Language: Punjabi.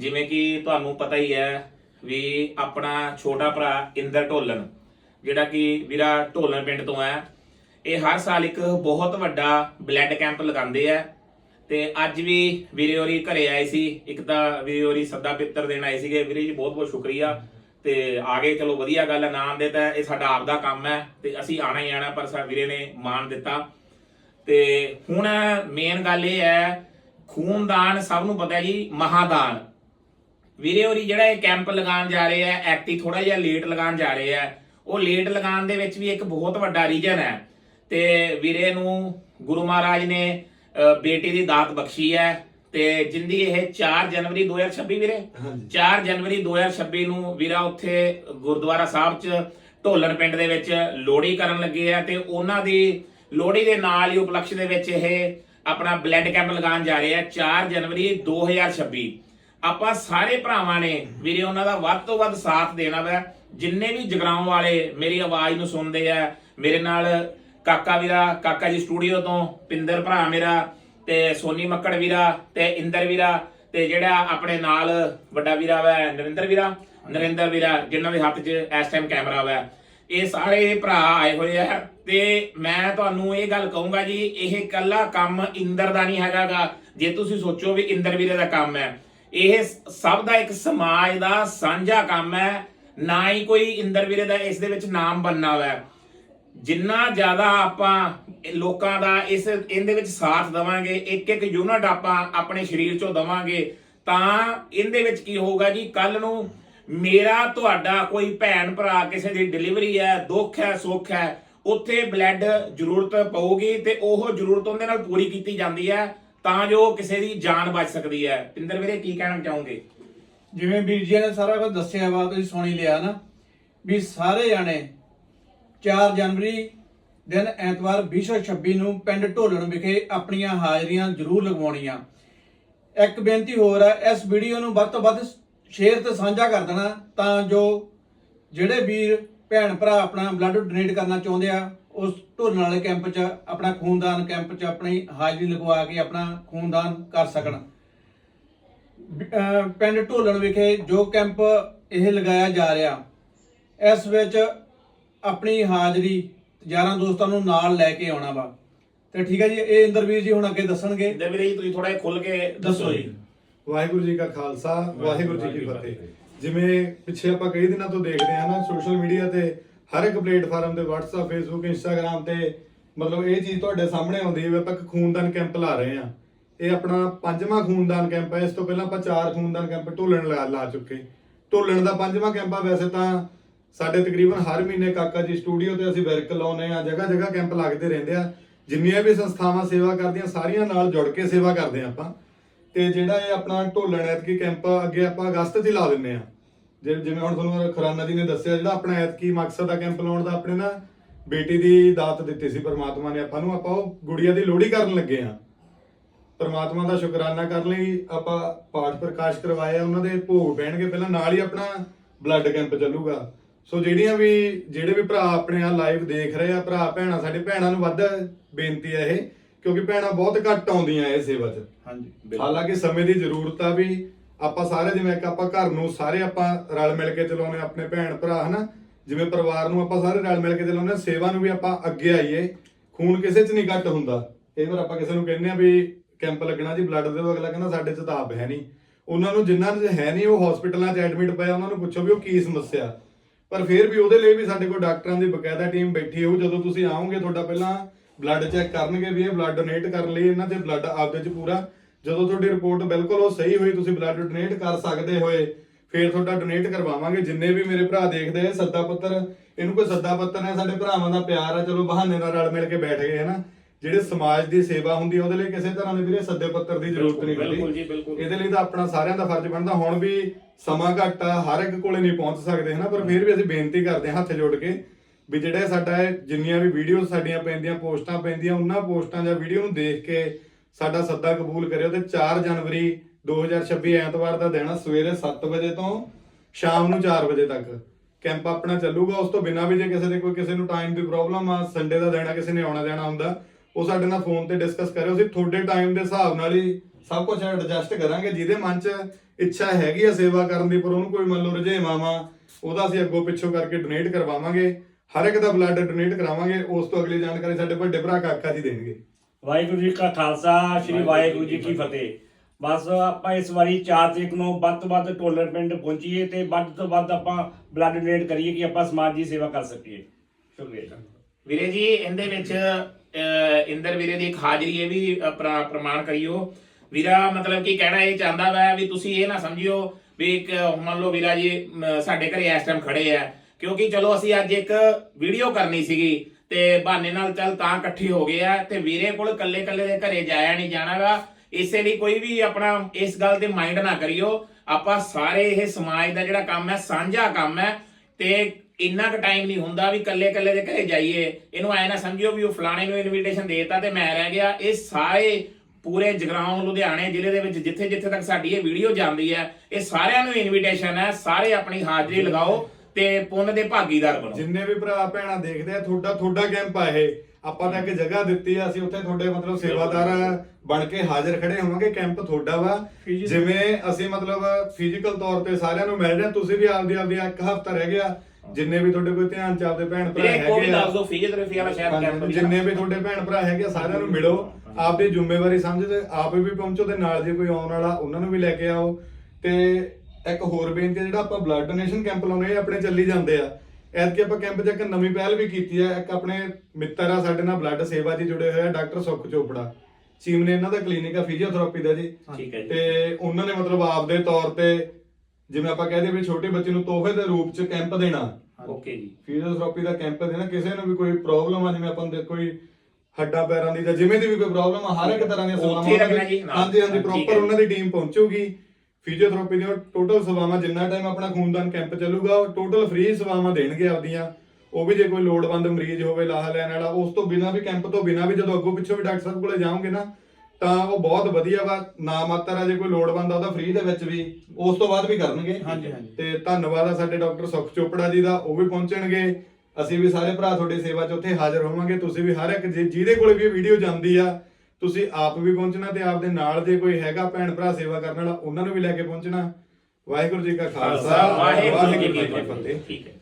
ਜਿਵੇਂ ਕਿ ਤੁਹਾਨੂੰ ਪਤਾ ਹੀ ਹੈ ਵੀ ਆਪਣਾ ਛੋਟਾ ਭਰਾ ਇੰਦਰ ਢੋਲਣ ਜਿਹੜਾ ਕਿ ਵੀਰਾ ਢੋਲਣ ਪਿੰਡ ਤੋਂ ਹੈ, ਇਹ ਹਰ ਸਾਲ ਇੱਕ ਬਹੁਤ ਵੱਡਾ ਬਲੱਡ ਕੈਂਪ ਲਗਾਉਂਦੇ ਆ। ਤੇ ਅੱਜ ਵੀ ਵੀਰੇ ਹੋਰੀ ਘਰੇ ਆਏ ਸੀ, ਇੱਕ ਤਾਂ ਵੀਰੇ ਹੋਰੀ ਸੱਦਾ ਪਿੱਤਰ ਦੇਣ ਆਏ ਸੀਗੇ। ਵੀਰੇ ਜੀ ਬਹੁਤ ਬਹੁਤ ਸ਼ੁਕਰੀਆ। ਤੇ ਗਏ, ਚਲੋ ਵਧੀਆ ਗੱਲ ਹੈ ਨਾਮ ਆਉਂਦੇ ਤਾਂ ਇਹ ਸਾਡਾ ਆਪਦਾ ਕੰਮ ਹੈ ਤੇ ਅਸੀਂ ਆਣਾ ਹੀ ਆਣਾ, ਪਰ ਸਾ, ਵੀਰੇ ਨੇ ਮਾਣ ਦਿੱਤਾ। ਤੇ ਹੁਣ ਮੇਨ ਗੱਲ ਇਹ ਹੈ, ਖੂਨਦਾਨ ਸਭ ਨੂੰ ਪਤਾ ਜੀ, ਮਹਾਦਾਨ। ਵੀਰੇ ਹੋਰੀ ਜਿਹੜਾ ਇਹ ਕੈਂਪ ਲਗਾਉਣ ਜਾ ਰਹੇ ਆ ਐਕਟੀ ਥੋੜਾ ਜਿਹਾ ਲੇਟ ਲਗਾਉਣ ਜਾ ਰਹੇ ਆ ਉਹ ਲੇਟ ਲਗਾਉਣ ਦੇ ਵਿੱਚ ਵੀ ਇੱਕ ਬਹੁਤ ਵੱਡਾ ਰੀਜਨ ਹੈ। ਤੇ ਵੀਰੇ ਨੂੰ ਗੁਰੂ ਮਹਾਰਾਜ ਨੇ ਬੇਟੀ ਦੀ ਦਾਤ ਬਖਸ਼ੀ ਹੈ ਤੇ ਜਿੰਦੀ ਇਹ 4 ਜਨਵਰੀ 2026 ਵੀਰੇ? 4 ਜਨਵਰੀ 2026 ਨੂੰ ਵੀਰਾ ਉੱਥੇ ਗੁਰਦੁਆਰਾ ਸਾਹਿਬ 'ਚ ਢੋਲਣ ਪਿੰਡ ਦੇ ਵਿੱਚ ਲੋਹੜੀ ਕਰਨ ਲੱਗੇ ਆ ਤੇ ਉਹਨਾਂ ਦੀ ਲੋਹੜੀ ਦੇ ਨਾਲ ਹੀ ਉਪਲਕਸ਼ ਦੇ ਵਿੱਚ ਇਹ ਆਪਣਾ ਬਲੱਡ ਕੈਂਪ ਲਗਾਉਣ ਜਾ ਰਹੇ ਆ 4 ਜਨਵਰੀ 2026 ਆਪਾਂ ਸਾਰੇ ਭਰਾਵਾਂ ਨੇ ਵੀਰੇ, ਉਹਨਾਂ ਦਾ ਵੱਧ ਤੋਂ ਵੱਧ ਸਾਥ ਦੇਣਾ ਵਾ। ਜਿੰਨੇ ਵੀ ਜਗਰਾਉਂ ਵਾਲੇ ਮੇਰੀ ਆਵਾਜ਼ ਨੂੰ ਸੁਣਦੇ ਆ, ਮੇਰੇ ਨਾਲ ਕਾਕਾ ਵੀਰਾ, ਕਾਕਾ ਜੀ ਸਟੂਡੀਓ ਤੋਂ, ਪਿੰਦਰ ਭਰਾ ਮੇਰਾ ਤੇ ਸੋਨੀ ਮੱਕੜ ਵੀਰਾ ਤੇ ਇੰਦਰ ਵੀਰਾ ਤੇ ਜਿਹੜਾ ਆਪਣੇ ਨਾਲ ਵੱਡਾ ਵੀਰਾ ਵਾ, ਨਰਿੰਦਰ ਵੀਰਾ ਨਰਿੰਦਰ ਵੀਰਾ, ਜਿਨ੍ਹਾਂ ਦੇ ਹੱਥ 'ਚ ਇਸ ਟਾਈਮ ਕੈਮਰਾ ਵਾ। ਇਹ ਸਾਰੇ ਭਰਾ ਆਏ ਹੋਏ ਆ ਤੇ ਮੈਂ ਤੁਹਾਨੂੰ ਇਹ ਗੱਲ ਕਹੂੰਗਾ ਜੀ, ਇਹ ਇਕੱਲਾ ਕੰਮ ਇੰਦਰ ਦਾ ਨਹੀਂ ਹੈਗਾਗਾ। ਜੇ ਤੁਸੀਂ ਸੋਚੋ ਵੀ ਇੰਦਰ ਵੀਰੇ ਦਾ ਕੰਮ ਹੈ ਇਹ ਸਭ ਦਾ ਇੱਕ ਸਮਾਜ ਦਾ ਸਾਂਝਾ ਕੰਮ ਹੈ, ਨਾ ਹੀ ਕੋਈ ਇੰਦਰ ਵੀਰੇ ਦਾ ਇਸ ਦੇ ਵਿੱਚ ਨਾਮ ਬੰਨਾ ਹੋਇਆ ਜਿੰਨਾ ਜ਼ਿਆਦਾ ਆਪਾਂ ਲੋਕਾਂ ਦਾ ਇਸ, ਇਹਦੇ ਵਿੱਚ ਸਾਥ ਦਵਾਂਗੇ ਇੱਕ ਇੱਕ ਯੂਨਿਟ ਆਪਾਂ ਆਪਣੇ ਸਰੀਰ ਚੋਂ ਦਵਾਂਗੇ, ਤਾਂ ਇਹਦੇ ਵਿੱਚ ਕੀ ਹੋਊਗਾ ਜੀ ਕੱਲ ਨੂੰ ਮੇਰਾ ਤੁਹਾਡਾ ਕੋਈ ਭੈਣ ਭਰਾ ਕਿਸੇ ਦੀ ਡਿਲੀਵਰੀ ਹੈ, ਦੁੱਖ ਹੈ, ਸੁੱਖ ਹੈ, ਉੱਥੇ ਬਲੱਡ ਜ਼ਰੂਰਤ ਪਊਗੀ ਤੇ ਉਹ ਜ਼ਰੂਰਤ ਉਹਦੇ ਨਾਲ ਪੂਰੀ ਕੀਤੀ ਜਾਂਦੀ ਹੈ। ਤਾਂ ਜੋ ਕਿਸੇ ਦੀ ਜਾਨ ਬਚ ਸਕਦੀ ਹੈ। ਪਿੰਦਰ ਵੀਰੇ, ਕੀ ਕਹਿਣਾ ਚਾਹੋਗੇ? ਜਿਵੇਂ ਵੀਰ ਜੀ ਨੇ ਸਾਰਾ ਕੁਝ ਦੱਸਿਆ ਵਾ, ਤੁਸੀਂ ਸੁਣ ਲਿਆ ਨਾ। ਵੀ ਸਾਰੇ ਜਾਣੇ 4 ਜਨਵਰੀ ਦਿਨ ਐਤਵਾਰ 2026 ਨੂੰ ਪਿੰਡ ਢੋਲਣ ਵਿਖੇ ਆਪਣੀਆਂ ਹਾਜ਼ਰੀਆਂ ਜ਼ਰੂਰ ਲਗਵਾਉਣੀਆਂ। ਇੱਕ ਬੇਨਤੀ ਹੋਰ ਹੈ, ਇਸ ਵੀਡੀਓ ਨੂੰ ਵੱਧ ਤੋਂ ਵੱਧ ਸ਼ੇਅਰ ਤੇ ਸਾਂਝਾ ਕਰ ਦੇਣਾ ਤਾਂ ਜੋ ਜਿਹੜੇ ਵੀਰ, ਭੈਣ ਭਰਾ ਆਪਣਾ ਬਲੱਡ ਡੋਨੇਟ ਕਰਨਾ ਚਾਹੁੰਦੇ ਆ ਉਸ ਢੋਲਣ ਵਾਲੇ ਕੈਂਪ 'ਚ ਆਪਣਾ ਖੂਨਦਾਨ ਕੈਂਪ 'ਚ ਆਪਣੀ ਹਾਜ਼ਰੀ ਲਗਵਾ ਕੇ ਆਪਣਾ ਖੂਨਦਾਨ ਕਰ ਸਕਣ। ਅਹ ਪਿੰਡ ਢੋਲਣ ਵਿਖੇ ਜੋ ਕੈਂਪ ਇਹ ਲਗਾਇਆ ਜਾ ਰਿਹਾ ਇਸ ਵਿੱਚ ਆਪਣੀ ਹਾਜ਼ਰੀ ਯਾਰਾਂ ਦੋਸਤਾਂ ਨੂੰ ਨਾਲ ਲੈ ਕੇ ਆਉਣਾ ਵਾ। ਤੇ ਠੀਕ ਹੈ ਜੀ ਇਹ ਇੰਦਰਵੀਰ ਜੀ ਹੁਣ ਅੱਗੇ ਦੱਸਣਗੇ। ਇੰਦਰ ਵੀਰੇ ਜੀ ਤੁਸੀਂ ਥੋੜਾ ਖੁੱਲ ਕੇ ਦੱਸੋ ਜੀ। ਵਾਹਿਗੁਰੂ ਜੀ ਕਾ ਖਾਲਸਾ ਵਾਹਿਗੁਰੂ ਜੀ ਕੀ ਫਤਿਹ। ਜਿਵੇਂ ਪਿੱਛੇ ਆਪਾਂ ਕਈ ਦਿਨਾਂ ਤੋਂ ਦੇਖਦੇ ਆ ਨਾ ਸੋਸ਼ਲ ਮੀਡੀਆ ਤੇ ਹਰ ਇੱਕ ਪਲੇਟਫਾਰਮ ਤੇ WhatsApp, Facebook, Instagram ਤੇ ਮਤਲਬ ਇਹ ਚੀਜ਼ ਤੁਹਾਡੇ ਸਾਹਮਣੇ ਆਉਂਦੀ ਹੈ ਵੀ ਆਪਾਂ ਇੱਕ ਖੂਨਦਾਨ ਕੈਂਪ ਲਾ ਰਹੇ ਆ ਇਹ ਆਪਣਾ ਪੰਜਵਾਂ ਖੂਨਦਾਨ ਕੈਂਪ ਹੈ। ਇਸ ਤੋਂ ਪਹਿਲਾਂ ਆਪਾਂ ਚਾਰ ਖੂਨਦਾਨ ਕੈਂਪ ਢੋਲਣ ਲਾ ਲਾ ਚੁੱਕੇ। ਢੋਲਣ ਦਾ ਪੰਜਵਾਂ ਕੈਂਪ ਆ, ਵੈਸੇ ਤਾਂ ਸਾਡੇ ਤਕਰੀਬਨ ਹਰ ਮਹੀਨੇ ਕਾਕਾ ਜੀ ਸਟੂਡੀਓ ਤੇ ਅਸੀਂ ਵਰਕ ਲਾਉਨੇ ਆ ਜਗ੍ਹਾ ਜਗ੍ਹਾ ਕੈਂਪ ਲੱਗਦੇ ਰਹਿੰਦੇ ਆ। ਜਿੰਨੀਆਂ ਵੀ ਸੰਸਥਾਵਾਂ ਸੇਵਾ ਕਰਦੀਆਂ, ਸਾਰੀਆਂ ਨਾਲ ਜੁੜ ਕੇ ਸੇਵਾ ਕਰਦੇ ਆ ਆਪਾਂ। ਤੇ ਜਿਹੜਾ ਇਹ ਆਪਣਾ ਢੋਲਣ ਐਤਕੀ ਕੈਂਪ ਅੱਗੇ ਆਪਾਂ ਅਗਸਤ 'ਚ ਹੀ ਲਾ ਦਿੰਨੇ ਆ ਜਿ- ਜਿਵੇਂ ਹੁਣ ਤੁਹਾਨੂੰ ਖਰਾਨਾ ਜੀ ਨੇ ਦੱਸਿਆ ਜਿਹੜਾ ਆਪਣਾ ਐਤਕੀ ਮਕਸਦ ਦਾ ਕੈਂਪ ਲਾਉਣ ਦਾ ਆਪਣੇ ਨਾ ਬੇਟੀ ਦੀ ਦਾਤ ਦਿੱਤੀ ਸੀ ਪਰਮਾਤਮਾ ਨੇ। ਆਪਾਂ ਨੂੰ ਆਪਾਂ ਉਹ ਗੁੜੀਆ ਦੀ ਲੋਹੜੀ ਕਰਨ ਲੱਗੇ ਆ। ਪਰਮਾਤਮਾ ਦਾ ਸ਼ੁਕਰਾਨਾ ਕਰਨ ਲਈ ਆਪਾਂ ਪਾਠ ਪ੍ਰਕਾਸ਼ ਕਰਵਾਇਆ ਉਹਨਾਂ ਦੇ ਭੋਗ ਪੈਣਗੇ। ਪਹਿਲਾਂ ਨਾਲ ਹੀ ਆਪਣਾ ਬਲੱਡ ਕੈਂਪ ਚੱਲੂਗਾ। ਸੋ ਜਿਹੜੀਆਂ ਵੀ ਜਿਹੜੇ ਵੀ ਭਰਾ ਆਪਣੇ ਆ ਲਾਈਵ ਦੇਖ ਰਹੇ ਆ ਭਰਾ ਭੈਣਾਂ ਸਾਡੇ ਭੈਣਾਂ ਨੂੰ ਵੱਧ ਬੇਨਤੀ ਆ ਇਹ ਕਿਉਂਕਿ ਭੈਣਾਂ ਬਹੁਤ ਘੱਟ ਆਉਂਦੀਆਂ ਇਹ ਸੇਵਾ 'ਚ। ਹਾਂਜੀ ਹਾਲਾਂਕਿ ਸਮੇਂ ਦੀ ਜ਼ਰੂਰਤ ਆ ਵੀ ਆਪਾਂ ਸਾਰੇ ਜਿਵੇਂ ਇੱਕ ਆਪਾਂ ਘਰ ਨੂੰ ਸਾਰੇ ਆਪਾਂ ਰਲ ਮਿਲ ਕੇ ਚਲਾਉਨੇ ਆਪਣੇ ਭੈਣ ਭਰਾ, ਹਨਾ? ਜਿਵੇਂ ਪਰਿਵਾਰ ਨੂੰ ਆਪਾਂ ਸਾਰੇ ਰਲ ਮਿਲ ਕੇ ਚਲਾਉਨੇ ਸੇਵਾ ਨੂੰ ਵੀ ਆਪਾਂ ਅੱਗੇ ਆਈਏ, ਖੂਨ ਕਿਸੇ 'ਚ ਨਹੀਂ ਘੱਟ ਹੁੰਦਾ। ਕਈ ਵਾਰ ਆਪਾਂ ਕਿਸੇ ਨੂੰ ਕਹਿੰਦੇ ਆ ਵੀ ਕੈਂਪ ਲੱਗਣਾ ਜੀ ਬਲੱਡ ਦਿਓ, ਅਗਲਾ ਕਹਿੰਦਾ ਸਾਡੇ 'ਚ ਤਾਂ ਆਪ ਹੈ ਨਹੀਂ। ਉਹਨਾਂ ਨੂੰ ਜਿਨ੍ਹਾਂ ਦੇ ਹੈ ਨਹੀਂ, ਉਹ ਹਸਪੀਟਲਾਂ 'ਚ ਐਡਮਿਟ ਪਏ ਉਹਨਾਂ ਨੂੰ ਪੁੱਛੋ ਵੀ ਉਹ ਕੀ ਸਮੱਸਿਆ। ਪਰ ਫਿਰ ਵੀ ਉਹਦੇ ਲਈ ਵੀ ਸਾਡੇ ਕੋਲ ਡਾਕਟਰਾਂ ਦੀ ਬਕਾਇਦਾ ਟੀਮ ਬੈਠੀ ਹੋਊ, ਜਦੋਂ ਤੁਸੀਂ ਆਓਗੇ, ਤੁਹਾਡਾ ਪਹਿਲਾਂ ਬਲੱਡ ਚੈੱਕ ਕਰਨਗੇ ਵੀ ਇਹ ਬਲੱਡ ਡੋਨੇਟ ਕਰਨ ਲਈ ਇਹਨਾਂ ਦੇ ਬਲੱਡ ਆਪਦੇ 'ਚ ਪੂਰਾ ਜਦੋਂ ਤੁਹਾਡੀ ਰਿਪੋਰਟ ਬਿਲਕੁਲ ਉਹ ਸਹੀ ਹੋਈ ਤੁਸੀਂ ਬਲੱਡ ਡੋਨੇਟ ਕਰ ਸਕਦੇ ਹੋਏ ਫਿਰ ਤੁਹਾਡਾ ਡੋਨੇਟ ਕਰਵਾਵਾਂਗੇ। ਜਿੰਨੇ ਵੀ ਮੇਰੇ ਭਰਾ ਦੇਖਦੇ ਆ ਸੱਦਾ ਪੱਤਰ ਇਹਨੂੰ ਕੋਈ ਸੱਦਾ ਪੱਤਰ ਨੇ ਸਾਡੇ ਭਰਾਵਾਂ ਦਾ ਪਿਆਰ ਆ ਚਲੋ ਬਹਾਨੇ ਨਾਲ ਰਲ ਮਿਲ ਕੇ ਬੈਠ ਗਏ ਹਨਾ। ਜਿਹੜੇ ਸਮਾਜ ਦੀ ਸੇਵਾ ਹੁੰਦੀ ਉਹਦੇ ਲਈ ਕਿਸੇ ਤਰ੍ਹਾਂ ਦੇ ਵੀਰੇ ਸੱਦੇ ਪੱਤਰ ਦੀ ਜ਼ਰੂਰਤ ਨਹੀਂ ਬਿਲਕੁਲ। ਇਹਦੇ ਲਈ ਤਾਂ ਆਪਣਾ ਸਾਰਿਆਂ ਦਾ ਫਰਜ਼ ਬਣਦਾ। ਹੁਣ ਵੀ ਸਮਾਂ ਘੱਟ ਆ ਹਰ ਇੱਕ ਕੋਲੇ ਨਹੀਂ ਪਹੁੰਚ ਸਕਦੇ ਹਨਾ ਪਰ ਫਿਰ ਵੀ ਅਸੀਂ ਬੇਨਤੀ ਕਰਦੇ ਹਾਂ ਹੱਥ ਜੋੜ ਕੇ ਵੀ ਜਿਹੜੇ ਸਾਡਾ ਜਿੰਨੀਆਂ ਵੀ ਵੀਡੀਓਜ਼ ਸਾਡੀਆਂ ਪੈਂਦੀਆਂ ਪੋਸਟਾਂ ਪੈਂਦੀਆਂ ਉਹਨਾਂ ਪੋਸਟਾਂ ਜਾਂ ਵੀਡੀਓ ਨੂੰ ਦੇਖ ਕੇ ਸਾਡਾ ਸੱਦਾ ਕਬੂਲ ਕਰਿਓ ਤੇ 4 ਜਨਵਰੀ 2026 ਐਤਵਾਰ ਦਾ ਦਿਨ ਆ, ਸਵੇਰੇ 7 ਵਜੇ ਤੋਂ ਸ਼ਾਮ ਨੂੰ 4 ਵਜੇ ਤੱਕ। ਕੈਂਪ ਆਪਣਾ ਚੱਲੂਗਾ ਉਸ ਤੋਂ ਬਿਨਾਂ ਵੀ ਜੇ ਕਿਸੇ ਦੇ ਕੋਈ ਕਿਸੇ ਨੂੰ ਟਾਈਮ ਦੀ ਪ੍ਰੋਬਲਮ ਆ ਸੰਡੇ ਦਾ ਦਿਨ ਕਿਸੇ ਨੇ ਆਉਣਾ ਜਾਣਾ ਹੁੰਦਾ ਉਹ ਸਾਡੇ ਨਾਲ ਫੋਨ ਤੇ ਡਿਸਕਸ ਕਰਿਓ। ਅਸੀਂ ਤੁਹਾਡੇ ਟਾਈਮ ਦੇ ਹਿਸਾਬ ਨਾਲ ਹੀ ਸਭ ਕੁਝ ਐਡਜਸਟ ਕਰਾਂਗੇ ਜਿਹਦੇ ਮਨ 'ਚ ਇੱਛਾ ਹੈਗੀ ਆ ਸੇਵਾ ਕਰਨ ਦੀ ਪਰ ਉਹਨੂੰ ਕੋਈ ਮੰਨ ਲਓ ਰੁਝੇਵਾਂ ਵਾ ਉਹਦਾ ਅਸੀਂ ਅੱਗੋਂ ਪਿੱਛੋਂ ਕਰਕੇ ਡੋਨੇਟ ਕਰਵਾਵਾਂਗੇ। ਹਰ ਇੱਕ ਦਾ ਬਲੱਡ ਡੋਨੇਟ ਕਰਾਵਾਂਗੇ ਉਸ ਤੋਂ ਅਗਲੀ ਜਾਣਕਾਰੀ ਸਾਡੇ ਵੱਡੇ ਭਰਾ ਕਾਕਾ ਜੀ ਦੇਣਗੇ। ਵਾਹਿਗੁਰੂ ਜੀ ਕਾ ਖਾਲਸਾ ਸ੍ਰੀ ਵਾਹਿਗੁਰੂ ਜੀ ਕੀ ਫਤਿਹ। ਬਸ ਆਪਾਂ ਇਸ ਵਾਰੀ 4 ਤਰੀਕ ਨੂੰ ਵੱਧ ਤੋਂ ਵੱਧ ਢੋਲਰ ਪਿੰਡ ਪਹੁੰਚੀਏ ਤੇ ਵੱਧ ਤੋਂ ਵੱਧ ਆਪਾਂ ਬਲੱਡ ਡੋਨੇਟ ਕਰੀਏ ਕਿ ਆਪਾਂ ਸਮਾਜ ਦੀ ਸੇਵਾ ਕਰ ਸਕੀਏ। ਸ਼ੁਕਰੀਆ ਵੀਰੇ ਜੀ ਇਹਦੇ ਵਿੱਚ ਇੰਦਰ ਵੀਰੇ ਦੀ ਇੱਕ ਹਾਜ਼ਰੀ ਇਹ ਵੀ ਪ੍ਰਮਾਣ ਕਰਿਓ। ਵੀਰਾ ਮਤਲਬ ਕੀ ਕਹਿਣਾ ਇਹ ਚਾਹੁੰਦਾ ਵਾ ਵੀ ਤੁਸੀਂ ਇਹ ਨਾ ਸਮਝਿਓ ਵੀ ਇੱਕ ਮੰਨ ਲਓ ਵੀਰਾ ਜੀ ਸਾਡੇ ਘਰੇ ਇਸ ਟਾਈਮ ਖੜੇ ਆ। ਕਿਉਂਕਿ ਚਲੋ ਅਸੀਂ ਅੱਜ ਇੱਕ ਵੀਡੀਓ ਕਰਨੀ ਸੀਗੀ। ਤੇ ਬਹਾਨੇ ਨਾਲ ਚੱਲ ਤਾਂ ਇਕੱਠੇ ਹੋ ਗਏ ਆ ਤੇ ਵੀਰੇ ਕੋਲ ਕੱਲੇ ਕੱਲੇ ਦੇ ਘਰੇ ਜਾਇਆ ਨਹੀਂ ਜਾਣਾਗਾ। ਇਸੇ ਲਈ ਕੋਈ ਵੀ ਆਪਣਾ ਇਸ ਗੱਲ ਤੇ ਮਾਈਂਡ ਨਾ ਕਰਿਓ। ਆਪਾਂ ਸਾਰੇ ਇਹ ਸਮਾਜ ਦਾ ਜਿਹੜਾ ਕੰਮ ਹੈ, ਸਾਂਝਾ ਕੰਮ ਹੈ ਤੇ ਇੰਨਾ ਕੁ ਟਾਈਮ ਨਹੀਂ ਹੁੰਦਾ ਵੀ ਕੱਲੇ ਕੱਲੇ ਦੇ ਘਰੇ ਜਾਈਏ। ਇਹਨੂੰ ਐ ਨਾ ਸਮਝਿਓ ਵੀ ਉਹ ਫਲਾਣੇ ਨੂੰ ਇਨਵੀਟੇਸ਼ਨ ਦੇਤਾ ਤੇ ਮੈਂ ਰਹਿ ਗਿਆ। ਇਹ ਸਾਰੇ ਪੂਰੇ ਜਗਰਾਉਂ, ਲੁਧਿਆਣੇ ਜ਼ਿਲ੍ਹੇ ਦੇ ਵਿੱਚ ਜਿੱਥੇ ਜਿੱਥੇ ਤੱਕ ਸਾਡੀ ਇਹ ਵੀਡੀਓ ਜਾਂਦੀ ਹੈ, ਇਹ ਸਾਰਿਆਂ ਨੂੰ ਇਨਵੀਟੇਸ਼ਨ ਹੈ। ਸਾਰੇ ਆਪਣੀ ਹਾਜ਼ਰੀ ਲਗਾਓ। ਤੇ ਪੁੰਨ ਦੇ ਭਾਗੀਦਾਰ ਬਣੋ। ਜਿੰਨੇ ਵੀ ਭਰਾ ਭੈਣਾਂ ਦੇਖਦੇ ਆ ਤੁਹਾਡਾ ਤੁਹਾਡਾ ਕੈਂਪ ਆ ਇਹ। ਆਪਾਂ ਤਾਂ ਇੱਕ ਜਗ੍ਹਾ ਦਿੱਤੀ ਆ ਅਸੀਂ ਉੱਥੇ ਤੁਹਾਡੇ ਮਤਲਬ ਸੇਵਾਦਾਰ ਬਣ ਕੇ ਹਾਜ਼ਰ ਖੜੇ ਹੋਵਾਂਗੇ। ਕੈਂਪ ਤੁਹਾਡਾ ਵਾ। Physical- ਜਿਵੇਂ ਅਸੀਂ ਮਤਲਬ ਫਿਜ਼ੀਕਲ ਤੌਰ ਤੇ ਸਾਰਿਆਂ ਨੂੰ ਮਿਲ ਰਹੇ ਤੁਸੀਂ ਵੀ ਆਪਦੀ ਆਪਦੀ ਇੱਕ ਹਫ਼ਤਾ ਰਹਿ ਗਿਆ। ਜਿੰਨੇ ਵੀ ਤੁਹਾਡੇ ਕੋਈ ਧਿਆਨ ਚ ਆਪਦੇ ਭੈਣ ਭਰਾ ਵੀਰੇ ਕੋਈ ਹੈਗੇ ਆ। ਦੱਸ ਦਿਓ ਫਿਜ਼ੀਓਥੈਰੇਪੀ ਵਾਲਾ ਸ਼ਾਇਦ ਕੈਂਪ ਵੀ ਜਿੰਨੇ ਵੀ ਤੁਹਾਡੇ ਭੈਣ ਭਰਾ ਹੈਗੇ ਆ, ਸਾਰਿਆਂ ਨੂੰ ਮਿਲੋ। ਆਪਦੀ ਜ਼ਿੰਮੇਵਾਰੀ ਸਮਝਦੇ ਆਪ ਵੀ ਪਹੁੰਚੋ ਤੇ ਨਾਲ ਜੇ ਕੋਈ ਆਉਣ ਵਾਲਾ ਉਹਨਾਂ ਨੂੰ ਵੀ ਲੈ ਕੇ ਆਓ। ਤੇ ਇੱਕ ਹੋਰ ਬੇਨਤੀ ਹੈ ਜਿਹੜਾ ਆਪਾਂ ਬਲੱਡ ਡੋਨੇਸ਼ਨ ਕੈਂਪ ਲਾਉਣੇ ਆ ਆਪਣੇ ਚੱਲੀ ਜਾਂਦੇ ਆ। ਐਤਕੀ ਆਪਾਂ ਕੈਂਪ 'ਚ ਇੱਕ ਨਵੀਂ ਪਹਿਲ ਵੀ ਕੀਤੀ ਹੈ ਇੱਕ ਆਪਣੇ ਮਿੱਤਰ ਆ ਸਾਡੇ ਨਾਲ ਬਲੱਡ ਸੇਵਾ 'ਚ ਜੁੜੇ ਹੋਏ ਆ ਡਾਕਟਰ ਸੁਖ ਚੋਪੜਾ। ਚੀਮ ਨੇ ਇਹਨਾਂ ਦਾ ਕਲੀਨਿਕ ਆ ਫਿਜ਼ੀਓਥੈਰੇਪੀ ਦਾ ਜੀ। ਠੀਕ ਹੈ ਜੀ। ਤੇ ਉਹਨਾਂ ਨੇ ਮਤਲਬ ਆਪਦੇ ਤੌਰ ਤੇ ਜਿਵੇਂ ਆਪਾਂ ਕਹਦੇ ਵੀ ਛੋਟੇ ਬੱਚੇ ਨੂੰ ਤੋਹਫੇ ਦੇ ਰੂਪ 'ਚ ਕੈਂਪ ਦੇਣਾ। ਓਕੇ ਜੀ। ਫਿਜ਼ੀਓਥੈਰੇਪੀ ਦਾ ਕੈਂਪ ਦੇਣਾ ਕਿਸੇ ਨੂੰ ਵੀ ਕੋਈ ਪ੍ਰੋਬਲਮ ਆ ਜਿਵੇਂ ਆਪਾਂ ਨੂੰ ਦੇ- ਕੋਈ ਹੱਡਾਂ ਪੈਰਾਂ ਦੀ ਜਾਂ ਜਿਵੇਂ ਦੀ ਵੀ ਕੋਈ ਪ੍ਰੋਬਲਮ ਆ ਹਰ ਇੱਕ ਤਰ੍ਹਾਂ ਦੀਆਂ ਸੇਵਾਵਾਂ। ਹਾਂਜੀ ਹਾਂਜੀ ਪ੍ਰੋਪਰ। ਉਹਨਾਂ ਦੀ ਟੀਮ ਪਹੁੰਚੂਗੀ। ਫਿਜ਼ੀਓਥੈਰੇਪੀ ਦੀਆਂ ਟੋਟਲ ਸੇਵਾਵਾਂ ਜਿੰਨਾ ਟਾਈਮ ਆਪਣਾ ਖੂਨਦਾਨ ਕੈਂਪ ਚੱਲੂਗਾ ਉਹ ਟੋਟਲ ਫ੍ਰੀ ਸੇਵਾਵਾਂ ਦੇਣਗੇ ਆਪਦੀਆਂ। ਉਹ ਵੀ ਜੇ ਕੋਈ ਲੋੜਵੰਦ ਮਰੀਜ਼ ਹੋਵੇ ਲਾਹਾ ਲੈਣ ਵਾਲਾ ਉਸ ਤੋਂ ਬਿਨਾਂ ਵੀ ਕੈਂਪ ਤੋਂ ਬਿਨਾਂ ਵੀ ਜਦੋਂ ਅੱਗੋਂ ਪਿੱਛੋਂ ਵੀ ਡਾਕਟਰ ਸਾਹਿਬ ਕੋਲੇ ਜਾਓਗੇ ਨਾ ਤਾਂ ਉਹ ਬਹੁਤ ਵਧੀਆ ਵਾ। ਨਾ ਮਾਤਰ ਆ ਜੇ ਕੋਈ ਲੋੜਵੰਦ ਆ ਉਹਦਾ ਫ੍ਰੀ ਦੇ ਵਿੱਚ ਵੀ ਉਸ ਤੋਂ ਬਾਅਦ ਵੀ ਕਰਨਗੇ। ਹਾਂਜੀ, ਹਾਂਜੀ। ਤੇ ਧੰਨਵਾਦ ਆ ਸਾਡੇ ਡਾਕਟਰ ਸੁਖ ਚੋਪੜਾ ਜੀ ਦਾ ਉਹ ਵੀ ਪਹੁੰਚਣਗੇ। ਅਸੀਂ ਵੀ ਸਾਰੇ ਭਰਾ ਤੁਹਾਡੀ ਸੇਵਾ 'ਚ ਉੱਥੇ ਹਾਜ਼ਰ ਹੋਵਾਂਗੇ। ਤੁਸੀਂ ਵੀ ਹਰ ਇੱਕ ਜਿਹਦੇ ਕੋਲੇ ਵੀ ਵੀਡੀਓ ਜਾਂਦੀ ਆ ਤੁਸੀਂ ਆਪ ਵੀ ਪਹੁੰਚਣਾ ਤੇ ਆਪਦੇ ਨਾਲ ਜੇ ਕੋਈ ਹੈਗਾ ਭੈਣ ਭਰਾ ਸੇਵਾ ਕਰਨ ਵਾਲਾ ਉਹਨਾਂ ਨੂੰ ਵੀ ਲੈ ਕੇ ਪਹੁੰਚਣਾ। ਵਾਹਿਗੁਰੂ ਜੀ ਕਾ ਖਾਲਸਾ ਵਾਹਿਗੁਰੂ ਜੀ ਕੀ ਫਤਿਹ। ਠੀਕ ਹੈ।